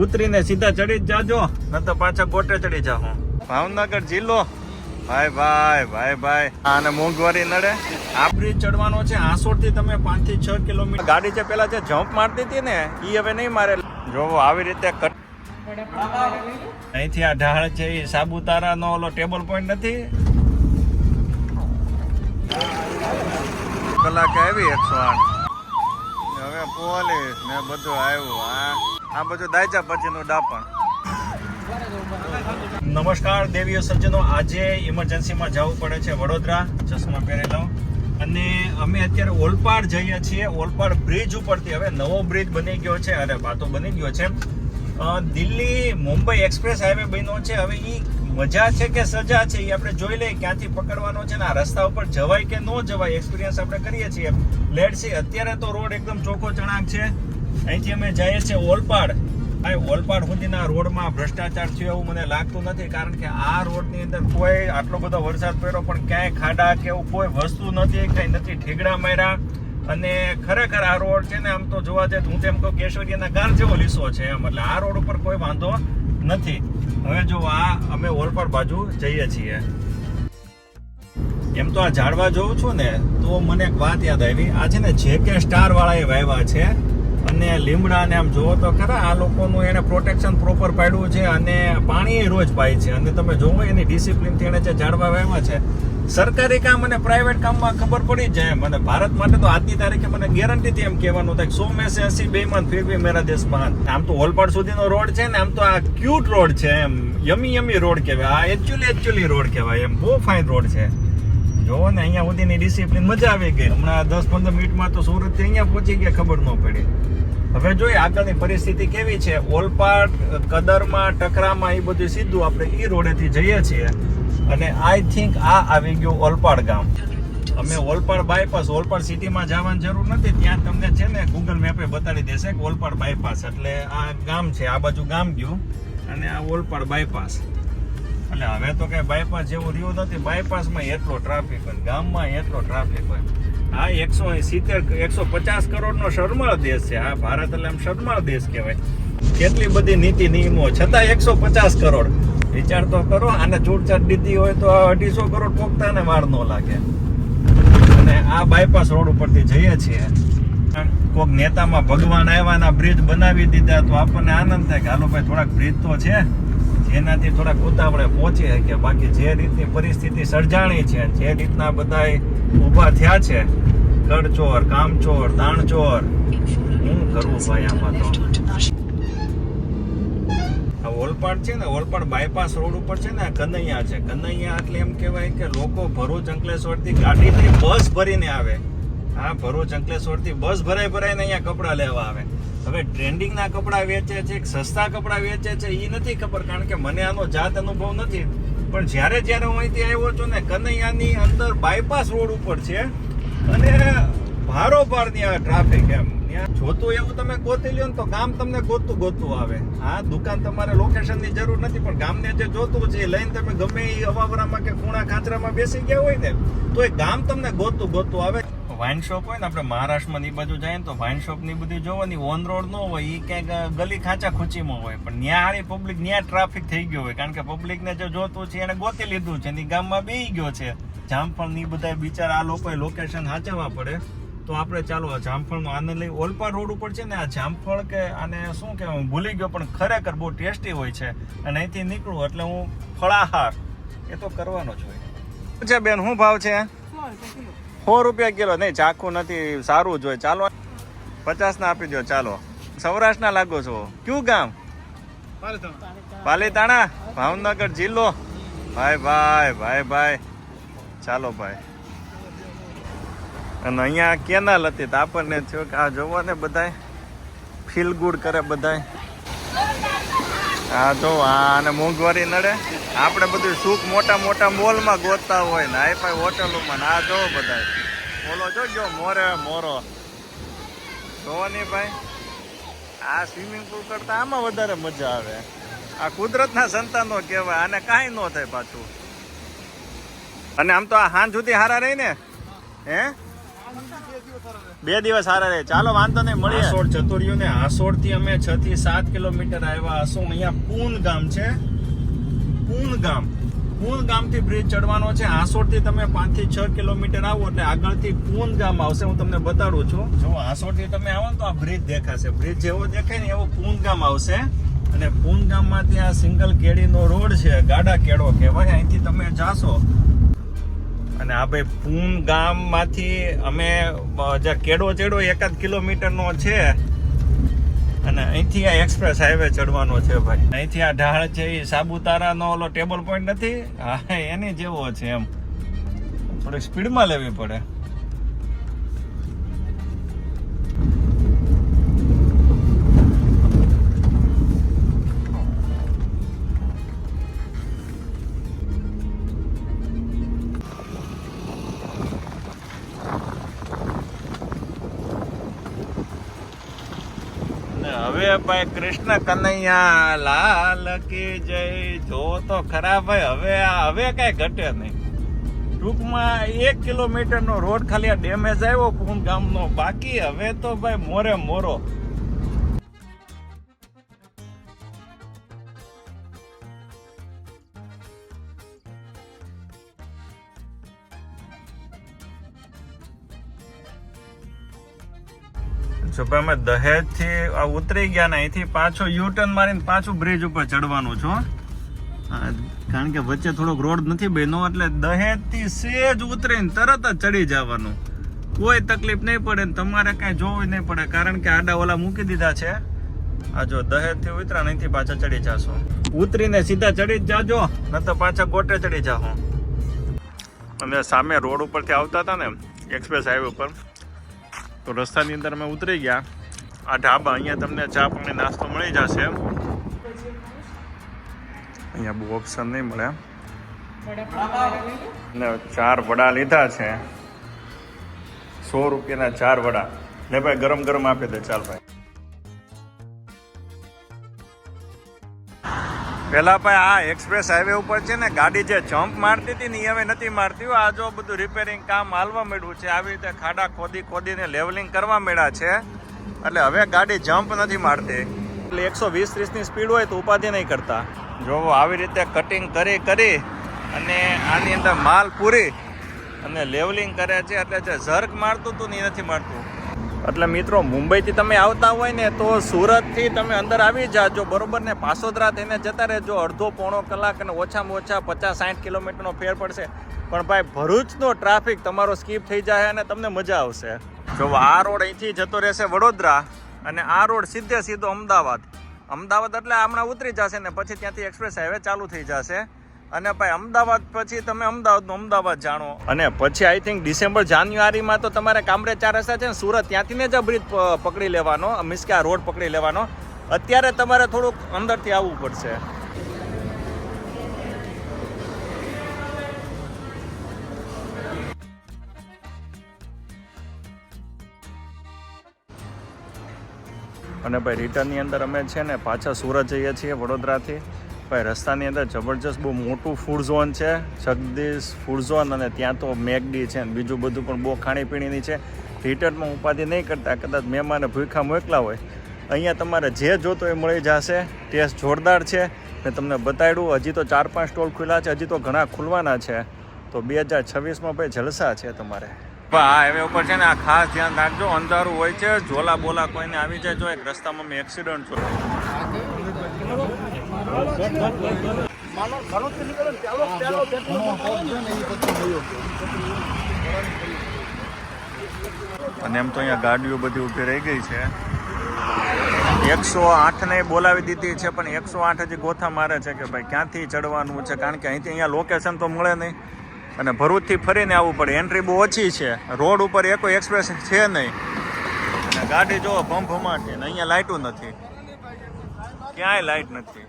ઉતરીને સીધા ચડી જ જાજો ન તો પાછા ગોટે ચડી જાવ ભાવનગર જિલ્લો. ભાઈ ભાઈ ભાઈ ભાઈ. આને મોંઘવારી નડે. આ બ્રિજ ચડવાનો છે. આસોડથી તમે પાંચથી છ કિલોમીટર. ગાડી છે પેલા જે જમ્પ મારતી હતી ને એ હવે નહીં મારે. જોવો, આવી રીતે કટ અહીંથી આ ઢાળ છે એ સાબુતારા નો ઓલો ટેબલ પોઈન્ટ નથી. કલાકે આવી એકસો આઠ. હવે પોલીસ ને બધું આવ્યું આ આ બધું દાયજા પછીનું ડાપણ. નમસ્કાર, દેવીઓ સજ્જનો. આજે ઇમરજન્સીમાં જવું પડે છે વડોદરા. ચશ્મા પહેરેલો અને અમે અત્યારે ઓલપાડ જઈએ છીએ. ઓલપાડ બ્રિજ ઉપરથી. હવે નવો બ્રિજ બની ગયો છે. અરે બાતો બની ગયો છે. દિલ્હી મુંબઈ એક્સપ્રેસ હાઈવે બન્યો છે. હવે એ મજા છે કે સજા છે એ આપણે જોઈ લઈએ ક્યાંથી પકડવાનો છે ને આ રસ્તા ઉપર જવાય કે ન જવાય એક્સપિરિયન્સ આપણે કરીએ છીએ. લેટ સી અત્યારે તો રોડ એકદમ ચોખ્ખો ચણાક છે. અહીંથી અમે જઈએ છીએ ઓલપાડ. આ ઓલપાડ સુધીના રોડમાં ભ્રષ્ટાચાર થયો એવું મને લાગતું નથી, કારણ કે આ રોડની અંદર કોઈ આટલો બધો વરસાદ પડ્યો, પણ ક્યાંય ખાડા કે એવું કોઈ વસ્તુ નથી, કંઈ નથી, ઠેગડા માર્યા. અને ખરેખર આ રોડ છે ને, આમ તો જોવા તો હું તેમ કહું કેશવરીના ગાર જેવો લીસો છે એમ, એટલે આ રોડ ઉપર કોઈ વાંધો નથી. હવે જો આ અમે ઓલપાડ બાજુ જઈએ છીએ. એમ તો આ ઝાડવા જોઉં છું ને, તો મને એક વાત યાદ આવી. આ છે ને, જે કે સ્ટાર વાળા એ વાવ્યા છે અને લીમડાને આમ જોવો તો ખરા, આ લોકોનું એને પ્રોટેક્શન પ્રોપર પાડ્યું છે અને પાણી રોજ પાય છે. અને તમે જોવો એની ડિસિપ્લિન એને જે ઝાડવા વાવ્યા છે, સરકારી કામ અને પ્રાઇવેટ કામમાં ખબર પડી જાય મને ભારત માટે તો આજની તારીખે મને ગેરંટીથી એમ કહેવાનું થાય સો મેં એસી બેમાન ફિર બી મેરા દેશ મહાન. આમ તો ઓલપાડ સુધીનો રોડ છે ને, આમ તો આ ક્યુટ રોડ છે એમ. યમી યમી રોડ કહેવાય. આ એકચ્યુઅલી એકચ્યુઅલી રોડ કહેવાય એમ. બહુ ફાઇન રોડ છે. જોવો ને, અહીંયા સુધીની ડિસિપ્લિન મજા આવી ગઈ. હમણાં દસ પંદર મિનિટમાં તો સુરતથી અહીંયા પહોંચી ગયા, ખબર ન પડી. હવે જોઈએ આગળની પરિસ્થિતિ કેવી છે. ઓલપાડ, કદરમાં, ટકરામાં એ બધું સીધું આપણે એ રોડેથી જઈએ છીએ અને આઈ થિંક આ આવી ગયું ઓલપાડ ગામ. અમે ઓલપાડ બાયપાસ ઓલપાડ સિટીમાં જવાની જરૂર નથી. ત્યાં તમને છે ને ગૂગલ મેપે બતાડી દેશે કે ઓલપાડ બાયપાસ એટલે આ ગામ છે, આ બાજુ ગામ ગયું અને આ ઓલપાડ બાયપાસ એટલે હવે તો કઈ બાયપાસ જેવું રહ્યું નથી. બાયપાસમાં એટલો ટ્રાફિક હોય ગામમાં એટલો ટ્રાફિક હોય. આ એકસો સિત્તેર, એકસો પચાસ કરોડનો શરમાળ દેશ છે. આ ભારત એટલે આમ શરમાળ દેશ કહેવાય. કેટલી બધી નીતિ નિયમો, છતાં એકસો પચાસ કરોડ. વિચાર તો કરો, આને છૂટછાટ દીધી હોય તો અઢીસો કરોડ પોકતાને વાર ન લાગે. અને આ બાયપાસ રોડ ઉપરથી જઈએ છીએ. કોક નેતામાં ભગવાન આવ્યા બ્રિજ બનાવી દીધા, તો આપણને આનંદ થાય કે, હાલો ભાઈ, થોડાક બ્રિજ તો છે. જેનાથી થોડાક ઉતાવળે પહોંચી શકીએ બાકી જે રીતની પરિસ્થિતિ સર્જાણી છે, જે રીતના બધા ઊભા થયા છે કડચોર કામચોર, દાણચોર, હું કરવું ભાઈ આમાં તો? ઓલપાડ છે ને, ઓલપાડ બાયપાસ રોડ ઉપર છે ને કનૈયા છે. કનૈયા એટલે એમ કહેવાય કે લોકો ભરૂચ અંકલેશ્વરથી બસ ભરીને આવે. હા, ભરૂચ અંકલેશ્વરથી બસ ભરાઈ ભરાઈને અહીંયા કપડાં લેવા આવે. હવે ટ્રેન્ડિંગના કપડાં વેચે છે સસ્તા કપડાં વેચે છે એ નથી ખબર, કારણ કે મને આનો જાત અનુભવ નથી. પણ જ્યારે જ્યારે હું અહીંથી આવ્યો છું ને, કનૈયાની અંદર બાયપાસ રોડ ઉપર છે, અને ભારોભાર ત્યાં ટ્રાફિક એમ. જોતું એવું તમે ગોતી લ્યો ને તો ગામ તમને ગોતું ગોતું આવે. હા દુકાન તમારે લોકેશનની જરૂર નથી, પણ ગામને જે જોતું છે, એ લઈને તમે ગમે એ અવાવરામાં કે ખૂણા ખાંચરામાં બેસી ગયા હોય ને, તો એ ગામ તમને ગોતું ગોતું આવે. વાઇન શોપ હોય ને, આપણે મહારાષ્ટ્રમાં ની બાજુ જાય ને તો વાઇન શોપની બધી જોવાની ઓન રોડ ન હોય એ ક્યાંક ગલી ખાંચા ખૂચીમાં હોય. પણ ન્યા હારી પબ્લિક ન્યા ટ્રાફિક થઈ ગયો હોય. કારણ કે પબ્લિક ને જે જોતું છે, એને ગોતી લીધું છે ની ગામમાં બેહી ગયો છે. જામફળની બધા બિચારા આ લોકોએ લોકેશન સાચવવા પડે. તો આપણે ચાલો આ જામફળનો આનંદ લઈ ઓલપાડ રોડ ઉપર છે ને, આ જામફળ કે આને શું કહેવાય, હું ભૂલી ગયો, પણ ખરેખર બહુ ટેસ્ટી હોય છે. અને અહીંથી નીકળું, એટલે હું ફળાહાર. એ તો કરવાનો જ હોય. છે બેન, શું ભાવ છે? સો રૂપિયા કિલો નહીં ચાખું નથી સારું જ હોય. ચાલો પચાસ ના આપી દો ચાલો. સૌરાષ્ટ્રના લાગો છો. કયું ગામ? પાલીતાણા. ભાવનગર જિલ્લો? ભાઈ ભાઈ ભાઈ ભાઈ. ચાલો ભાઈ. અને અહીંયા કેનાલ હતી તો આપણને થયો કે આ જોવો ને બધાય. ફીલ ગુડ કરે બધાય. હા, જો આને મોંઘવારી નડે. આપણે બધું સુખ મોટા મોટા મોલમાં ગોતતા હોય ને, આઈ ફાઈ હોટલોમાં ને, આ જો બધાય. બોલો જો જો મોરે મોરો. જોવાની ભાઈ, આ સ્વિમિંગ પુલ કરતા આમાં વધારે મજા આવે. આ કુદરતના સંતાનો કહેવાય, આને કાંઈ ન થાય પાછું. અને આમ તો આ હાંજ સુધી હારા રહી ને હે? બે દિવસ સારા રહે. ચાલો, વાંધો નહીં, મળીએ. આસોડ ચતુર્યુ ને આસોડથી અમે છ થી સાત કિલોમીટર આવ્યા હશું. અહીંયા પૂન ગામ છે. પૂન ગામ. પૂન ગામથી બ્રિજ ચડવાનો છે. આસોડથી તમે પાંચથી છ કિલોમીટર આવો એટલે આગળથી પૂન ગામ આવશે. હું તમને બતાડું છું. જો આસોડથી તમે આવો ને તો આ બ્રિજ દેખાશે. બ્રિજ જેવો દેખાય ને એવો પૂન ગામ આવશે. અને પૂન ગામમાંથી આ સિંગલ કેડીનો રોડ છે, ગાડા કેડો કહેવાય. અહીંથી તમે જાશો. અને આ ભાઈ પૂન ગામમાંથી અમે જે કેડો ચેડો એકાદ કિલોમીટરનો છે. અને અહીંથી આ એક્સપ્રેસ હાઈવે ચડવાનો છે ભાઈ. અહીંથી આ ઢાળ છે એ સાબુતારાનો ઓલો ટેબલ પોઈન્ટ નથી હા એની જેવો છે એમ. થોડીક સ્પીડમાં લેવી પડે. હવે ભાઈ કૃષ્ણ કનૈયા લાલ કી જય. જો તો ખરા ભાઈ, હવે હવે કઈ ઘટે નહીં. ટૂંકમાં એક કિલોમીટરનો રોડ ખાલી આ ડેમેજ આવ્યો, પૂન ગામનો. બાકી હવે તો ભાઈ મોરે મોરો. જો ભાઈ અમે દહેજથી આ ઉતરી ગયા ને અહીંથી પાછો યુ ટર્ન મારીને પાછું બ્રિજ ઉપર ચડવાનું છો કારણ કે વચ્ચે થોડોક રોડ નથી બન્યો એટલે દહેજથી સેજ ઉતરીને તરત જ ચડી જવાનું. કોઈ તકલીફ નહીં પડે ને તમારે કાંઈ જોવું નહીં પડે, કારણ કે આડા ઓલા મૂકી દીધા છે. આ જો દહેજથી ઉતરા અહીંથી પાછા ચડી જાશો. ઉતરીને સીધા ચડી જ જાજો ન તો પાછા ગોટે ચડી જાઓ અને સામે રોડ ઉપરથી આવતા હતા ને એક્સપ્રેસ હાઈવે ઉપર. તો રસ્તાની અંદર અમે ઉતરી ગયા. આ ઢાબા, અહીંયા તમને ચા પાણી નાસ્તો મળી જશે. અહીંયા બહુ ઓપ્શન નહીં મળે. ને ચાર વડા લીધા છે. સો રૂપિયાના ચાર વડા. ને ભાઈ ગરમ ગરમ આપી દે, ચાલ ભાઈ. પેલા ભાઈ આ એક્સપ્રેસ હાઈવે ઉપર છે ને, ગાડી જે જમ્પ મારતી હતી ને એ હવે નથી મારતી. આ જો બધું રિપેરિંગ કામ હાલવા મળ્યું છે, આવી રીતે ખાડા ખોદી ખોદીને લેવલિંગ કરવા મળ્યા છે. એટલે હવે ગાડી જમ્પ નથી મારતી. એટલે એકસો વીસ ત્રીસની સ્પીડ હોય તો ઉપાધિ નહીં કરતા. જો આવી રીતે કટિંગ કરી કરી અને આની અંદર માલ પૂરી અને લેવલિંગ કરે છે, એટલે જે ઝર્ક મારતું હતું ને એ નથી મારતું. એટલે મિત્રો, મુંબઈથી તમે આવતા હોય ને તો સુરતથી તમે અંદર આવી જાજો, બરોબર ને? પાસોદરા થઈને જતા રહેજો. અડધો પોણો કલાક અને ઓછામાં ઓછા પચાસ, સાઠ કિલોમીટરનો ફેર પડશે. પણ ભાઈ, ભરૂચનો ટ્રાફિક તમારો સ્કીપ થઈ જાય અને તમને મજા આવશે. જો આ રોડ અહીંથી જતો રહેશે વડોદરા અને આ રોડ સીધે સીધો અમદાવાદ. અમદાવાદ એટલે હમણાં ઉતરી જશે ને પછી ત્યાંથી એક્સપ્રેસ હાઈવે ચાલુ થઈ જશે. અને ભાઈ અમદાવાદ પછી તમે અમદાવાદનું અમદાવાદ જાણો. અને પછી આઈ થિંક ડિસેમ્બર જાન્યુઆરીમાં તો તમારે કામરે ચાર રસ્તા છે ને સુરત ત્યાંથી ને જ બ્રિજ પકડી લેવાનો. મીન્સ કે આ રોડ પકડી લેવાનો. અત્યારે તમારે થોડુંક અંદરથી આવવું પડશે. અને ભાઈ રિટર્નની અંદર અમે છે ને પાછા સુરત જઈએ છીએ વડોદરાથી. ભાઈ, રસ્તાની અંદર જબરજસ્ત બહુ મોટું ફૂડ ઝોન છે. જગદીશ ફૂડ ઝોન અને ત્યાં તો મેગડી છે ને બીજું બધું પણ બહુ ખાણીપીણીની છે. રિટર્નમાં ઉપાધિ નહીં કરતા, કદાચ મહેમાને ભૂખા મોકલા હોય. અહીંયા તમારે જે જોતો એ મળી જશે. ટેસ્ટ જોરદાર છે. મેં તમને બતાવ્યું હજી તો ચાર પાંચ સ્ટોલ ખુલ્લા છે, હજી તો ઘણા ખુલવાના છે. તો બે હજાર છવ્વીસમાં ભાઈ જલસા છે તમારે. આ હાઈવે ઉપર છે ને આ ખાસ ધ્યાન રાખજો. અંધારું હોય છે, ઝોલા બોલા કોઈને આવી જાય, જો એક રસ્તામાં મેં એક્સિડન્ટ છું અને એમ તો અહીંયા ગાડીઓ બધી ઊભી રહી ગઈ છે. એકસો આઠને બોલાવી દીધી છે, પણ એકસો આઠ હજી ગોથા મારે છે કે ભાઈ ક્યાંથી ચડવાનું છે? કારણ કે અહીંથી અહીંયા લોકેશન તો મળે નહીં. અને ભરૂચથી ફરીને આવવું પડે. એન્ટ્રી બહુ ઓછી છે. રોડ ઉપર એકો એક્સપ્રેસ છે નહીં. અને ગાડી જો ભમ ભમાટી ને અહીંયા લાઇટું નથી. ક્યાંય લાઇટ નથી.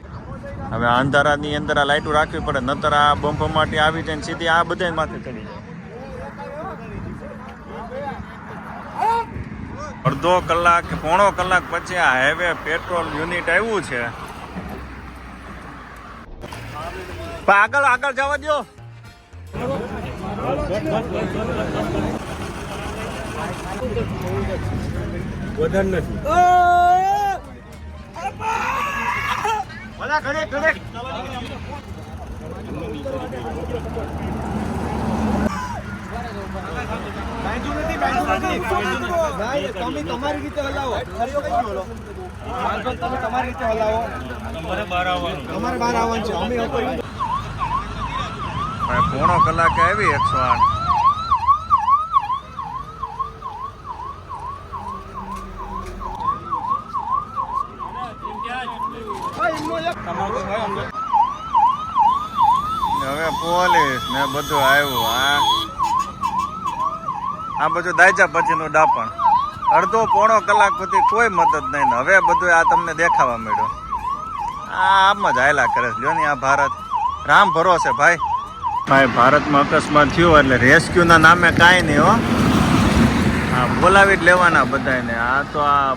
હવે આ અંધારાની અંદર આ લાઇટો રાખવી પડે નતર આ બમ્પ માટે આવી જાય ને સીધી આ બધા માથે ચડી જાય. અડધો કલાક પોણો કલાક પછી આ હાઈવે પેટ્રોલ યુનિટ આવ્યું છે. આગળ આગળ જવા દો વધારે નથી. બધા ઘરે ઘરે. તમે તમારી રીતે હલાવો. તમે તમારી રીતે હલાવો. તમારે બહાર આવવાનું. છે. અમે લોકો પોણો કલાકે આવી એકસો આઠ હવે પોલીસ ને બધું આવ્યું આ આ બધું દાયજા પછીનું ડાપણ. અડધો પોણો કલાક સુધી કોઈ મદદ નહીં ને. હવે બધું આ તમને દેખાવા મળ્યું. આ આમ જ હાયલા કરે છે. લ્યો ને આ ભારત. રામ ભરોસે ભાઈ. ભાઈ ભારતમાં અકસ્માત થયો એટલે રેસ્ક્યુના નામે કાંઈ નહીં હો. હા બોલાવી જ લેવાના બધાને આ તો આ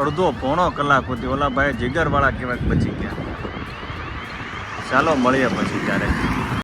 અડધો પોણો કલાક સુધી ઓલા ભાઈ જીગરવાળા કહેવાય બચી ગયા ચાલો મળીએ પછી ત્યારે